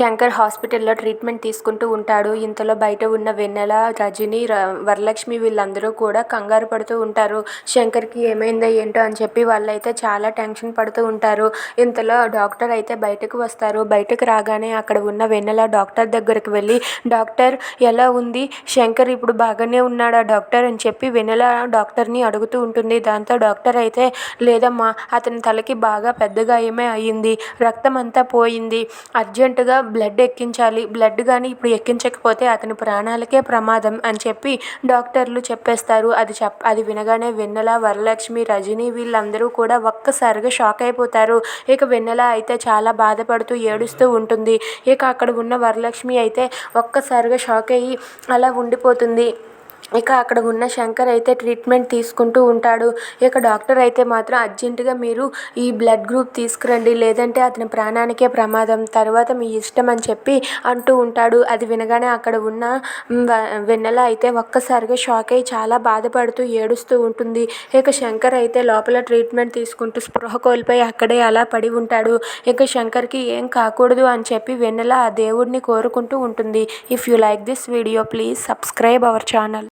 శంకర్ హాస్పిటల్లో ట్రీట్మెంట్ తీసుకుంటూ ఉంటాడు. ఇంతలో బయట ఉన్న వెన్నెల రజని వరలక్ష్మి వీళ్ళందరూ కూడా కంగారు పడుతూ ఉంటారు. శంకర్కి ఏమైందో ఏంటో అని చెప్పి వాళ్ళైతే చాలా టెన్షన్ పడుతూ ఉంటారు. ఇంతలో డాక్టర్ అయితే బయటకు వస్తారు. బయటకు రాగానే అక్కడ ఉన్న వెన్నెల డాక్టర్ దగ్గరికి వెళ్ళి డాక్టర్ ఎలా ఉంది? శంకర్ ఇప్పుడు బాగానే ఉన్నాడా డాక్టర్? అని చెప్పి వెన్నెల డాక్టర్ని అడుగుతూ ఉంటుంది. దాంతో డాక్టర్ అయితే లేదమ్మా అతని తలకి బాగా పెద్ద గాయమే అయ్యింది రక్తం అంతా పోయింది. అర్జెంటుగా బ్లడ్ ఎక్కించాలి. బ్లడ్ కానీ ఇప్పుడు ఎక్కించకపోతే అతని ప్రాణాలకే ప్రమాదం అని చెప్పి డాక్టర్లు చెప్పేస్తారు. అది చెప్ అది వినగానే వెన్నెల వరలక్ష్మి రజని వీళ్ళందరూ కూడా ఒక్కసారిగా షాక్ అయిపోతారు. ఇక వెన్నెల అయితే చాలా బాధపడుతూ ఏడుస్తూ ఉంటుంది. ఇక అక్కడ ఉన్న వరలక్ష్మి అయితే ఒక్కసారిగా షాక్ అయ్యి అలా ఉండిపోతుంది. ఇక అక్కడ ఉన్న శంకర్ అయితే ట్రీట్మెంట్ తీసుకుంటూ ఉంటాడు. ఇక డాక్టర్ అయితే మాత్రం అర్జెంటుగా మీరు ఈ బ్లడ్ గ్రూప్ తీసుకురండి. లేదంటే అతని ప్రాణానికే ప్రమాదం. తర్వాత మీ ఇష్టం అని చెప్పి అంటూ ఉంటాడు. అది వినగానే అక్కడ ఉన్న వెన్నెల అయితే ఒక్కసారిగా షాక్ అయ్యి చాలా బాధపడుతూ ఏడుస్తూ ఉంటుంది. ఇక శంకర్ అయితే లోపల ట్రీట్మెంట్ తీసుకుంటూ స్పృహ కోల్పోయి అక్కడే అలా పడి ఉంటాడు. ఇక శంకర్కి ఏం కాకూడదు అని చెప్పి వెన్నెల ఆ దేవుడిని కోరుకుంటూ ఉంటుంది. If you like this video please subscribe our channel